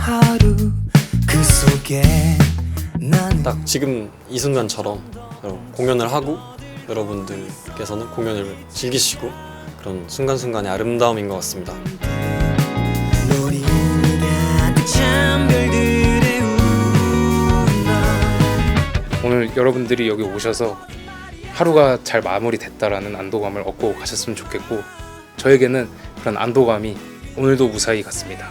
하루 그 속에 난딱 지금 이 순간처럼 여러분, 공연을 하고 여러분들께서는 공연을 즐기시고 그런 순간순간의 아름다움인 것 같습니다. 오늘 여러분들이 여기 오셔서 하루가 잘 마무리됐다라는 안도감을 얻고 가셨으면 좋겠고 저에게는 그런 안도감이 오늘도 무사히 갔습니다.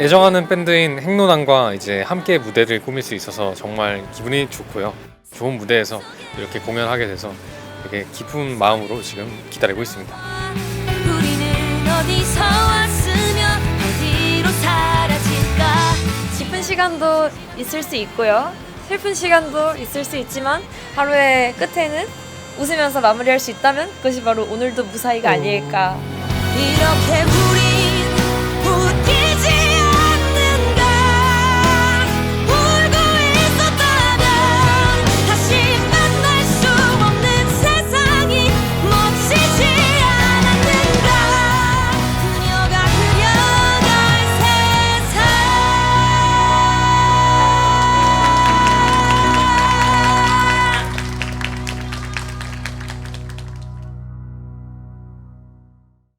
애정하는 밴드인 행로당과 이제 함께 무대를 꾸밀 수 있어서 정말 기분이 좋고요. 좋은 무대에서 이렇게 공연하게 돼서 되게 기쁜 마음으로 지금 기다리고 있습니다. 기쁜 시간도 있을 수 있고요. 슬픈 시간도 있을 수 있지만 하루의 끝에는 웃으면서 마무리할 수 있다면 그것이 바로 오늘도 무사히가 아닐까. 이렇게